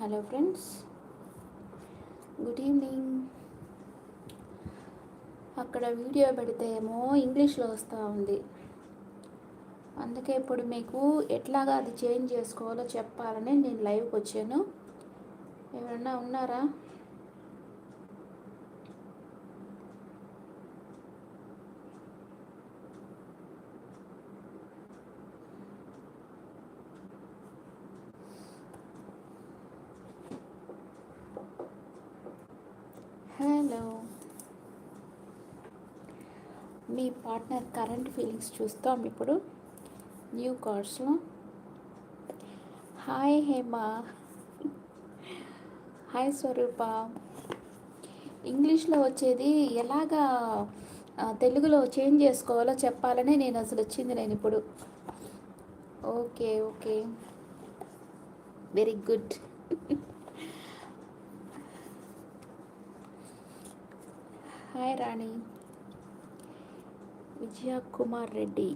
Hello friends good evening అక్కడ video పెడితే ఏమో ఇంగ్లీష్లో వస్తూ ఉంది. అందుకే ఇప్పుడు మీకు ఎట్లాగా అది చేంజ్ చేసుకోవాలో చెప్పాలని నేను లైవ్కి వచ్చాను. ఎవరన్నా ఉన్నారా? హలో. మీ పార్ట్నర్ కరెంట్ ఫీలింగ్స్ చూస్తాం ఇప్పుడు. న్యూ కార్డ్స్లో హాయ్ హేమా. హాయ్ స్వరూప. ఇంగ్లీష్లో వచ్చేది ఎలాగా తెలుగులో చేంజ్ చేసుకోవాలో చెప్పాలని నేను అసలు వచ్చింది నేను ఇప్పుడు. Okay okay. Very good. Hi Rani. Vijaya Kumar Reddy.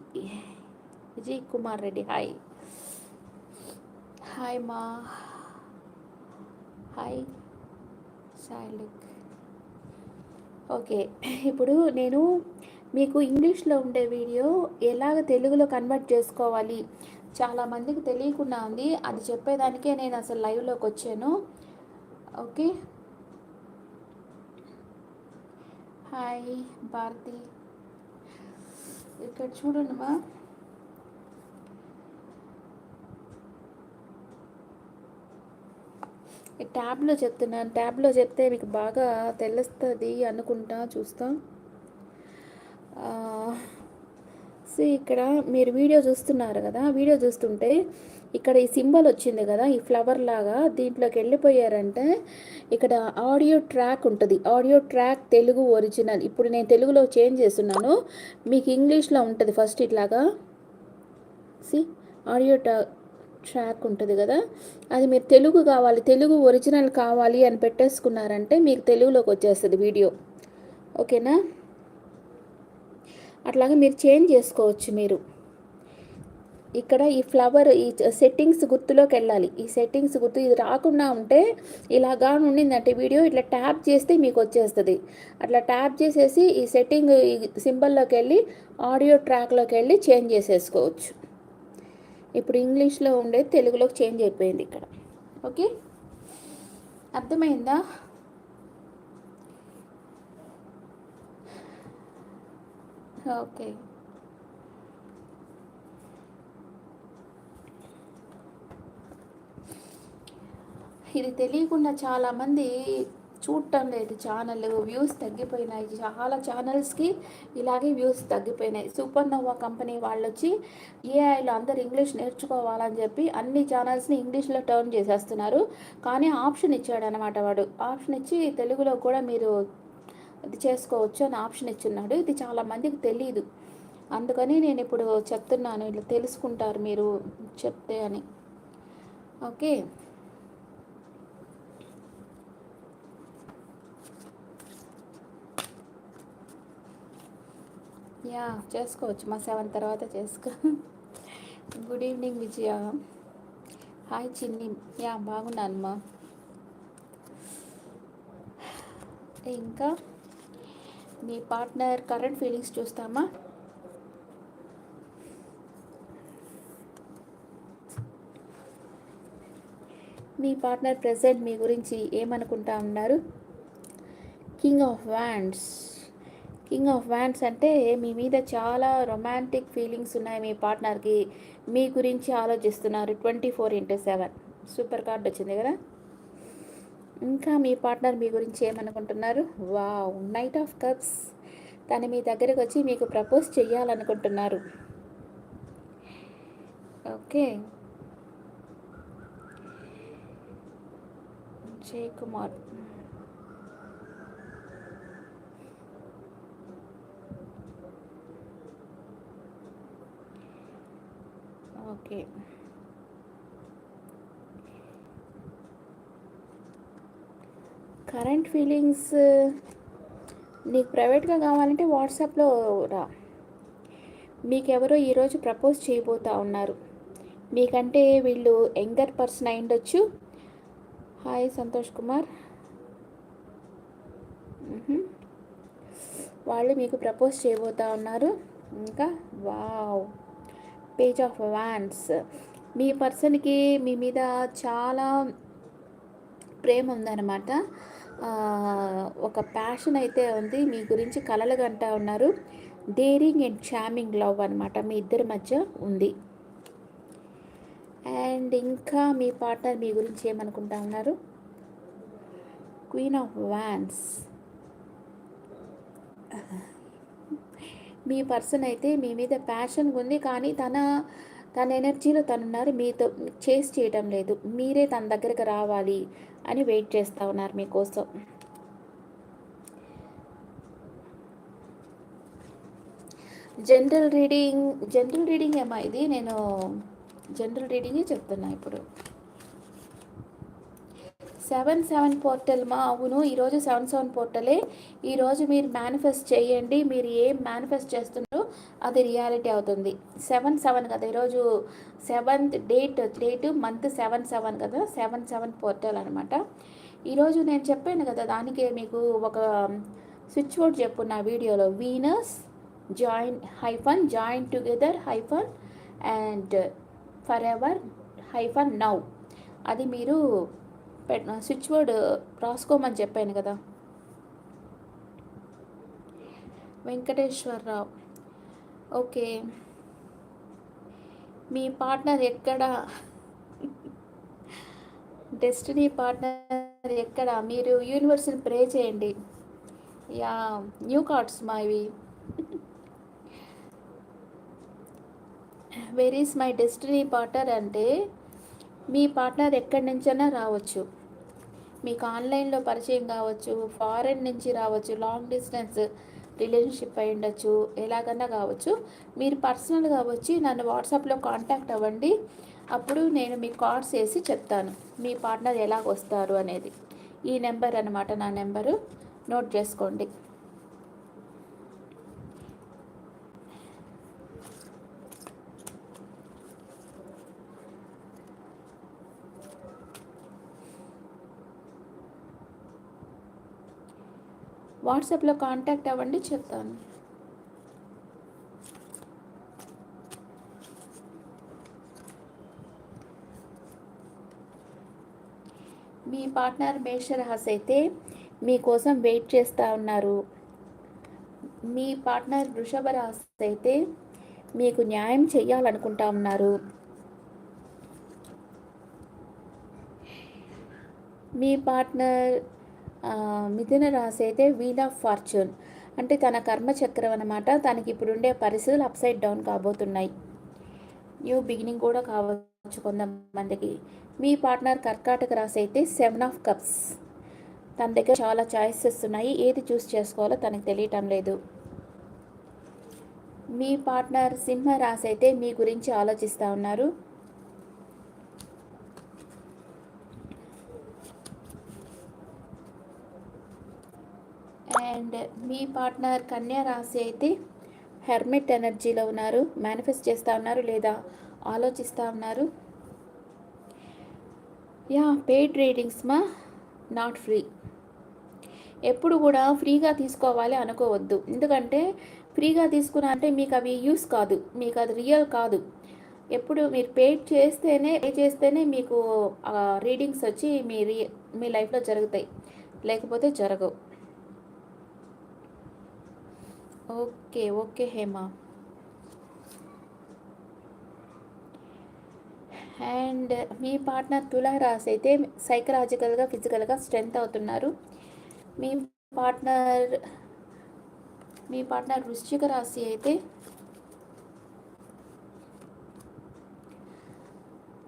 Vijay Kumar Reddy hi. Hi మా. హాయ్ సాయిలిక్ ఓకే ఇప్పుడు నేను మీకు ఇంగ్లీష్లో ఉండే వీడియో ఎలాగ తెలుగులో కన్వర్ట్ చేసుకోవాలి? చాలామందికి తెలియకుండా ఉంది. అది చెప్పేదానికే నేను అసలు లైవ్లోకి వచ్చాను. ఓకే హాయ్ భారతి ఇక్కడ చూడండి మా. ఈ ట్యాబ్లో చెప్తున్నాను ట్యాబ్లో చెప్తే మీకు బాగా తెలుస్తుంది అనుకుంటా చూస్తాం. సో ఇక్కడ మీరు వీడియో చూస్తున్నారు కదా వీడియో చూస్తుంటే ఇక్కడ ఈ సింబల్ వచ్చింది కదా ఈ ఫ్లవర్ లాగా దీంట్లోకి వెళ్ళిపోయారంటే ఇక్కడ ఆడియో ట్రాక్ ఉంటుంది. ఆడియో ట్రాక్ తెలుగు ఒరిజినల్ ఇప్పుడు నేను తెలుగులో చేంజ్ చేస్తున్నాను. మీకు ఇంగ్లీష్లో ఉంటుంది ఫస్ట్ ఇట్లాగా. సి ఆడియో ట్రా ట్రాక్ ఉంటుంది కదా. అది మీరు తెలుగు కావాలి తెలుగు ఒరిజినల్ కావాలి అని పెట్టేసుకున్నారంటే మీకు తెలుగులోకి వచ్చేస్తుంది వీడియో ఓకేనా అట్లాగే మీరు చేంజ్ చేసుకోవచ్చు మీరు. ఇక్కడ ఈ ఫ్లవర్ ఈ సెట్టింగ్స్ గుర్తులోకి వెళ్ళాలి. ఈ సెట్టింగ్స్ గుర్తు ఇది రాకుండా ఉంటే ఇలాగా ఉండిందంటే వీడియో ఇట్లా ట్యాప్ చేస్తే మీకు వచ్చేస్తుంది. అట్లా ట్యాప్ చేసేసి ఈ సెట్టింగ్ ఈ సింబల్లోకి వెళ్ళి ఆడియో ట్రాక్లోకి వెళ్ళి చేంజ్ చేసేసుకోవచ్చు. ఇప్పుడు ఇంగ్లీష్లో ఉండేది తెలుగులోకి చేంజ్ అయిపోయింది ఇక్కడ. ఓకే అర్థమైందా? ఓకే. ఇది తెలియకుండా చాలామంది చూడటం లేదు ఛానల్ వ్యూస్ తగ్గిపోయినాయి. చాలా ఛానల్స్కి ఇలాగే వ్యూస్ తగ్గిపోయినాయి. సూపర్ నోవా కంపెనీ వాళ్ళు వచ్చి ఏఐలో అందరు ఇంగ్లీష్ నేర్చుకోవాలని చెప్పి అన్ని ఛానల్స్ని ఇంగ్లీష్లో టర్న్ చేసేస్తున్నారు. కానీ ఆప్షన్ ఇచ్చాడు అనమాట వాడు. ఆప్షన్ ఇచ్చి తెలుగులో కూడా మీరు ఇది చేసుకోవచ్చు అని ఆప్షన్ ఇచ్చున్నాడు. ఇది చాలా మందికి తెలియదు అందుకని నేను ఇప్పుడు చెప్తున్నాను. ఇట్లా తెలుసుకుంటారు మీరు చెప్తే అని. ఓకే. యా చేసుకోవచ్చు. మా సెవెన్ తర్వాత చేసుకో. Good evening Vijaya. Hi Chinni. Yeah బాగున్నానమ్మా ఇంకా? మీ పార్ట్నర్ కరెంట్ ఫీలింగ్స్ చూస్తామా? మీ పార్ట్నర్ ప్రెసెంట్ మీ గురించి ఏమనుకుంటా ఉన్నారు? King of wands king of wands అంటే మీ మీద చాలా రొమాంటిక్ ఫీలింగ్స్ ఉన్నాయి మీ పార్ట్నర్కి. మీ గురించి ఆలోచిస్తున్నారు twenty four into seven. Super card వచ్చింది కదా? ఇంకా మీ పార్ట్నర్ మీ గురించి ఏమనుకుంటున్నారు? వావ్ నైట్ ఆఫ్ కప్స్ తను మీ దగ్గరకు వచ్చి మీకు ప్రపోజ్ చేయాలనుకుంటున్నారు okay. Jay Kumar. Okay. Current feelings నీకు ప్రైవేట్గా కావాలంటే వాట్సాప్లో రా. మీకెవరో ఈరోజు ప్రపోజ్ చేయబోతా ఉన్నారు. మీకంటే వీళ్ళు యంగర్ పర్సన్ అయి ఉండొచ్చు. హాయ్ సంతోష్ కుమార్. వాళ్ళు మీకు ప్రపోజ్ చేయబోతా ఉన్నారు. ఇంకా? వావ్. పేజ్ ఆఫ్ వ్యాన్స్ మీ పర్సన్కి మీ మీద చాలా ప్రేమ ఉందన్నమాట. ఒక ప్యాషన్ అయితే ఉంది. మీ గురించి కలలు కంటా ఉన్నారు. డేరింగ్ అండ్ చామింగ్ లవ్ అనమాట మీ ఇద్దరి మధ్య ఉంది. అండ్ ఇంకా మీ పార్ట్నర్ మీ గురించి ఏమనుకుంటా ఉన్నారు? క్వీన్ ఆఫ్ వ్యాన్స్ మీ పర్సన్ అయితే మీ మీద ప్యాషన్ ఉంది. కానీ తన తన ఎనర్జీలో తనున్నారు. మీతో చేసి చేయటం లేదు. మీరే తన దగ్గరకు రావాలి అని వెయిట్ చేస్తూ ఉన్నారు మీకోసం. జనరల్ రీడింగ్ జనరల్ రీడింగ్ ఏమో ఇది? నేను జనరల్ రీడింగే చెప్తున్నా ఇప్పుడు. సెవెన్ సెవెన్ పోర్టల్ మా అవును. ఈరోజు సెవెన్ సెవెన్ పోర్టలే. ఈరోజు మీరు మేనిఫెస్ట్ చేయండి. మీరు ఏం మేనిఫెస్ట్ చేస్తున్నారో అది రియాలిటీ అవుతుంది. సెవెన్ సెవెన్ కదా. ఈరోజు seventh date date month seven seven కదా. సెవెన్ సెవెన్ పోర్టల్ అనమాట ఈరోజు నేను చెప్పాను కదా దానికి మీకు ఒక స్విచ్ బోర్డ్ చెప్పున్న వీడియోలో. Venus join hyphen join together hyphen and forever hyphen now అది మీరు స్విచ్ బోర్డ్ రాసుకోమని చెప్పాను కదా. వెంకటేశ్వరరావు. ఓకే. మీ పార్ట్నర్ ఎక్కడ? డెస్టినీ పార్ట్నర్ ఎక్కడ? మీరు యూనివర్స్ని ప్రే చేయండి. యా న్యూ కార్డ్స్ మా ఇవి. Where is my destiny partner అంటే మీ పార్ట్నర్ ఎక్కడి నుంచైనా రావచ్చు. మీకు ఆన్లైన్లో పరిచయం కావచ్చు ఫారెన్ నుంచి రావచ్చు లాంగ్ డిస్టెన్స్ రిలేషన్షిప్ అయి ఉండొచ్చు ఎలాగన్నా కావచ్చు. మీరు పర్సనల్గా వచ్చి నన్ను వాట్సాప్లో కాంటాక్ట్ అవ్వండి. అప్పుడు నేను మీ కార్డ్స్ వేసి చెప్తాను. మీ పార్ట్నర్ ఎలాగ వస్తారు అనేది. ఈ నెంబర్ అనమాట నా నెంబరు. నోట్ చేసుకోండి. వాట్సాప్లో కాంటాక్ట్ అవ్వండి చెప్తాను. మీ పార్ట్నర్ మేషరహస్ అయితే మీకోసం వెయిట్ చేస్తూ ఉన్నారు. మీ పార్ట్నర్ వృషభ రాశి అయితే మీకు న్యాయం చేయాలనుకుంటా ఉన్నారు. మీ పార్ట్నర్ మిథున రాశి అయితే వీల్ ఆఫ్ ఫార్చ్యూన్ అంటే తన కర్మచక్రం అనమాట తనకి ఇప్పుడుండే పరిస్థితులు అప్సైడ్ డౌన్ కాబోతున్నాయి. న్యూ బిగినింగ్ కూడా కావచ్చు కొంతమందికి. మీ పార్ట్నర్ కర్కాటక రాశి అయితే సెవెన్ ఆఫ్ కప్స్ తన దగ్గర చాలా చాయిసెస్ ఉన్నాయి. ఏది చూస్ చేసుకోవాలో తనకు తెలియటం లేదు. మీ పార్ట్నర్ సింహ రాశి అయితే మీ గురించి ఆలోచిస్తూ ఉన్నారు. అండ్ మీ పార్ట్నర్ కన్యా రాశి అయితే హెర్మిట్ ఎనర్జీలో ఉన్నారు. మేనిఫెస్ట్ చేస్తూ ఉన్నారు లేదా ఆలోచిస్తూ ఉన్నారు. యా పెయిడ్ రీడింగ్స్ మా నాట్ ఫ్రీ. ఎప్పుడు కూడా ఫ్రీగా తీసుకోవాలి అనుకోవద్దు. ఎందుకంటే ఫ్రీగా తీసుకున్నా అంటే మీకు అవి యూస్ కాదు. మీకు అది రియల్ కాదు. ఎప్పుడు మీరు పే చేస్తేనే పే చేస్తేనే మీకు రీడింగ్స్ వచ్చి మీ రీ మీ లైఫ్లో జరుగుతాయి. లేకపోతే జరగవు. Okay okay Hema. అండ్ మీ పార్ట్నర్ తులా అయితే సైకలాజికల్గా ఫిజికల్గా స్ట్రెంగ్త్ అవుతున్నారు. మీ పార్ట్నర్ మీ పార్ట్నర్ వృశ్చిక రాశి అయితే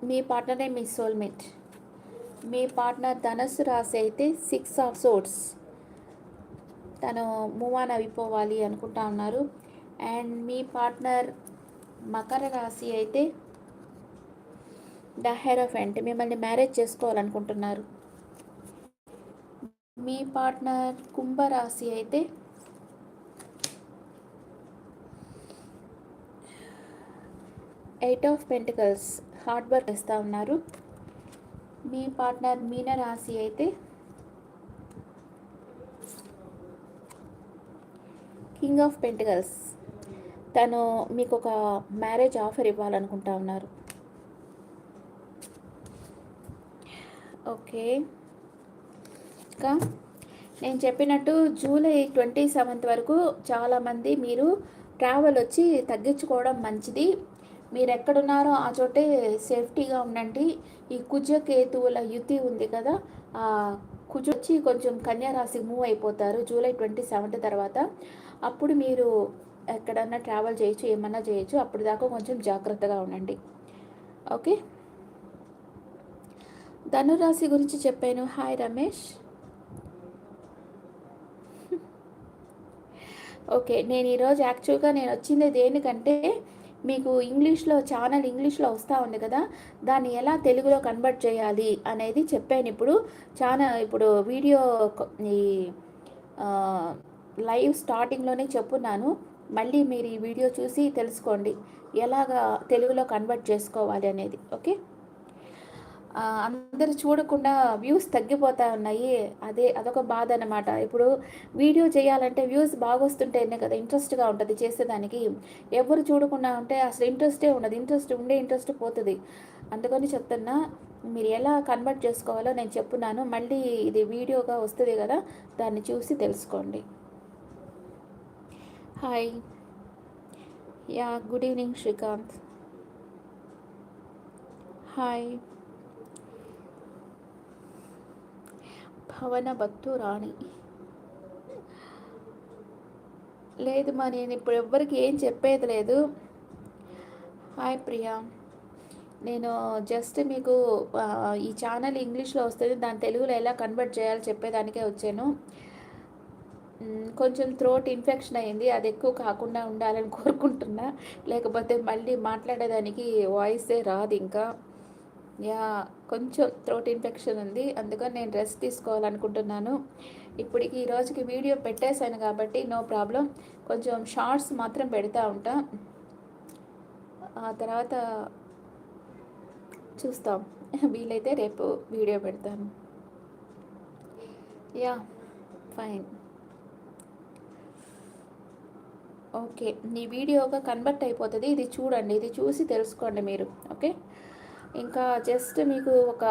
మీ పార్ట్నరే మీ సోల్మేట్ మీ పార్ట్నర్ ధనస్సు రాశి అయితే సిక్స్ ఆఫ్ సోర్స్ తను మూవ్ ఆన్ అయిపోవాలి అనుకుంటా ఉన్నారు. అండ్ మీ పార్ట్నర్ మకర రాశి అయితే ద హెరోఫెంట్ మిమ్మల్ని మ్యారేజ్ చేసుకోవాలనుకుంటున్నారు. మీ పార్ట్నర్ కుంభరాశి అయితే eight of pentacles hard work ఇస్తూ ఉన్నారు. మీ పార్ట్నర్ మీన రాశి అయితే కింగ్ ఆఫ్ పెంటికల్స్. తను మీకు ఒక మ్యారేజ్ ఆఫర్ ఇవ్వాలనుకుంటా ఉన్నారు. ఓకే. ఇంకా నేను చెప్పినట్టు జూలై ట్వంటీ సెవెంత్ వరకు చాలామంది మీరు ట్రావెల్ వచ్చి తగ్గించుకోవడం మంచిది. మీరు ఎక్కడున్నారో ఆ చోటే సేఫ్టీగా ఉండండి. ఈ కుజ కేతువుల యుతి ఉంది కదా ఆ కొంచెం కన్యారాశి మూవ్ అయిపోతారు జూలై ట్వంటీ సెవెంత్ తర్వాత. అప్పుడు మీరు ఎక్కడన్నా ట్రావెల్ చేయొచ్చు ఏమన్నా చేయొచ్చు. అప్పుడు దాకా కొంచెం జాగ్రత్తగా ఉండండి. ఓకే? ధనురాశి గురించి చెప్పాను. హాయ్ రమేష్. ఓకే నేను ఈరోజు యాక్చువల్గా నేను వచ్చింది దేనికంటే మీకు ఇంగ్లీష్లో ఛానల్ ఇంగ్లీష్లో వస్తూ ఉంది కదా దాన్ని ఎలా తెలుగులో కన్వర్ట్ చేయాలి అనేది చెప్పాను ఇప్పుడు. చాలా ఇప్పుడు వీడియో ఈ లైవ్ స్టార్టింగ్లోనే చెప్పున్నాను. మళ్ళీ మీరు ఈ వీడియో చూసి తెలుసుకోండి. ఎలాగా తెలుగులో కన్వర్ట్ చేసుకోవాలి అనేది ఓకే? అందరు చూడకుండా వ్యూస్ తగ్గిపోతా ఉన్నాయి అదే అదొక బాధ అనమాట ఇప్పుడు వీడియో చేయాలంటే వ్యూస్ బాగా వస్తుంటేనే కదా ఇంట్రెస్ట్గా ఉంటుంది చేసేదానికి. ఎవరు చూడకుండా ఉంటే అసలు ఇంట్రెస్టే ఉండదు. ఇంట్రెస్ట్ ఉండే ఇంట్రెస్ట్ పోతుంది. అందుకని చెప్తున్నా మీరు ఎలా కన్వర్ట్ చేసుకోవాలో నేను చెప్పున్నాను మళ్ళీ ఇది వీడియోగా వస్తుంది కదా దాన్ని చూసి తెలుసుకోండి. Hi. Yeah good evening Srikanth. Hi. Bhavana భక్తు రాణి. లేదు మా నేను ఇప్పుడు ఎవ్వరికి ఏం చెప్పేది లేదు. హాయ్ ప్రియా. నేను జస్ట్ మీకు ఈ ఛానల్ ఇంగ్లీష్లో వస్తుంది దాని తెలుగులో ఎలా కన్వర్ట్ చేయాలో చెప్పేదానికే వచ్చాను. కొంచెం థ్రోట్ ఇన్ఫెక్షన్ అయింది అది ఎక్కువ కాకుండా ఉండాలని కోరుకుంటున్నా. లేకపోతే మళ్ళీ మాట్లాడేదానికి వాయిసే రాదు ఇంకా. యా కొంచెం థ్రోట్ ఇన్ఫెక్షన్ ఉంది. అందుకని నేను రెస్ట్ తీసుకోవాలనుకుంటున్నాను. ఇప్పటికి ఈ రోజుకి వీడియో పెట్టేశాను కాబట్టి నో ప్రాబ్లం కొంచెం షార్ట్స్ మాత్రం పెడతా ఉంటా. ఆ తర్వాత చూస్తాం. వీలైతే రేపు వీడియో పెడతాను. యా ఫైన్ ఓకే నీ వీడియోగా కన్వర్ట్ అయిపోతుంది. ఇది చూడండి ఇది చూసి తెలుసుకోండి మీరు. ఓకే ఇంకా జస్ట్ మీకు ఒక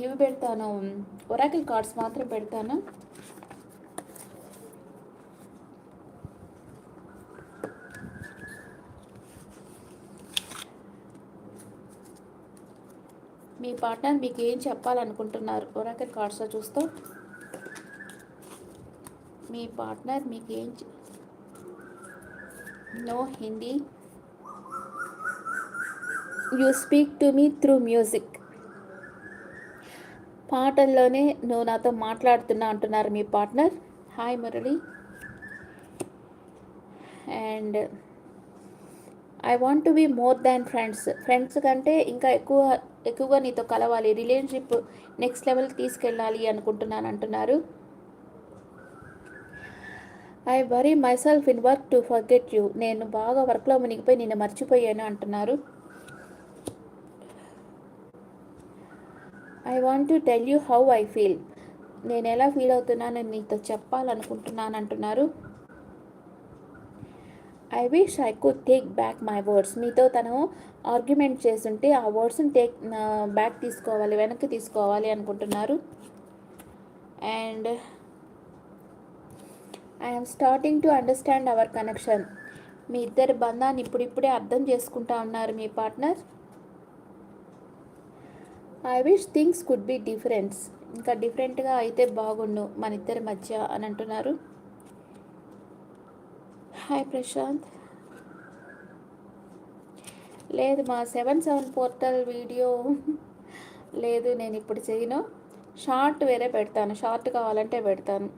ఇవి పెడతాను. ఒరాకిల్ కార్డ్స్ మాత్రం పెడతాను. మీ పార్ట్నర్ మీకు ఏం చెప్పాలనుకుంటున్నారు? ఒరాకిల్ కార్డ్స్లో చూస్తూ. మీ పార్ట్నర్ మీకు ఏం no Hindi you speak to me through music పాటల్లోనే నువ్వు నాతో మాట్లాడుతున్నా అంటున్నారు మీ partner. Hi Murali and I want to be more than friends friends కంటే ఇంకా ఎక్కువ ఎక్కువగా నీతో కలవాలి. రిలేషన్షిప్ నెక్స్ట్ లెవెల్కి తీసుకెళ్ళాలి అనుకుంటున్నాను అంటున్నారు. I worry myself in work to forget you నేను బాగా వర్క్లో మునిగిపోయి నిన్ను మర్చిపోయాను అంటున్నారు. I want to tell you how I feel నేను ఎలా ఫీల్ అవుతున్నానని నీతో చెప్పాలనుకుంటున్నాను అంటున్నారు. I wish I could take back my words మీతో తను ఆర్గ్యుమెంట్ చేస్తుంటే ఆ వర్డ్స్ని టేక్ బ్యాక్ తీసుకోవాలి వెనక్కి తీసుకోవాలి అనుకుంటున్నారు. And I'm starting to understand our connection మీ ఇద్దరి బంధాన్ని ఇప్పుడిప్పుడే అర్థం చేసుకుంటా ఉన్నారు మీ partner I wish things could be difference ఇంకా డిఫరెంట్గా అయితే బాగుండు మన ఇద్దరి మధ్య అని అంటున్నారు. హాయ్ ప్రశాంత్ లేదు మా సెవెన్ సెవెన్ పోర్టల్ వీడియో లేదు నేను ఇప్పుడు చేయను. షార్ట్ వేరే పెడతాను. షార్ట్ కావాలంటే పెడతాను.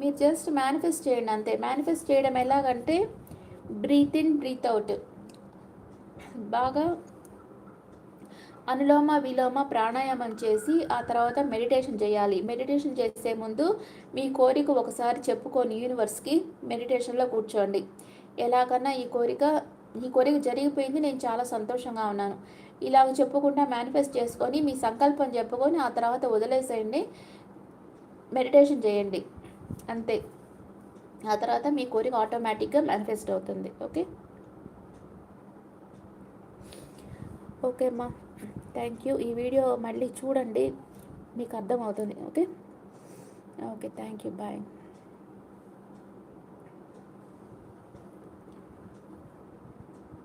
మీరు జస్ట్ మేనిఫెస్ట్ చేయండి అంతే. మేనిఫెస్ట్ చేయడం ఎలాగంటే బ్రీత్ ఇన్ బ్రీత్ అవుట్ బాగా అనులోమ విలోమ ప్రాణాయామం చేసి ఆ తర్వాత మెడిటేషన్ చేయాలి. మెడిటేషన్ చేసే ముందు మీ కోరిక ఒకసారి చెప్పుకొని యూనివర్స్కి మెడిటేషన్లో కూర్చోండి. ఎలాగన్నా ఈ కోరిక ఈ కోరిక జరిగిపోయింది నేను చాలా సంతోషంగా ఉన్నాను. ఇలాగ చెప్పుకుంటా మేనిఫెస్ట్ చేసుకొని మీ సంకల్పం చెప్పుకొని ఆ తర్వాత వదిలేసేయండి. మెడిటేషన్ చేయండి. అంతే. ఆ తర్వాత మీ కోరిక ఆటోమేటిక్గా మేనిఫెస్ట్ అవుతుంది. ఓకే? ఓకే అమ్మా. Thank you. ఈ వీడియో మళ్ళీ చూడండి. మీకు అర్థమవుతుంది. Okay? Okay thank you. Bye.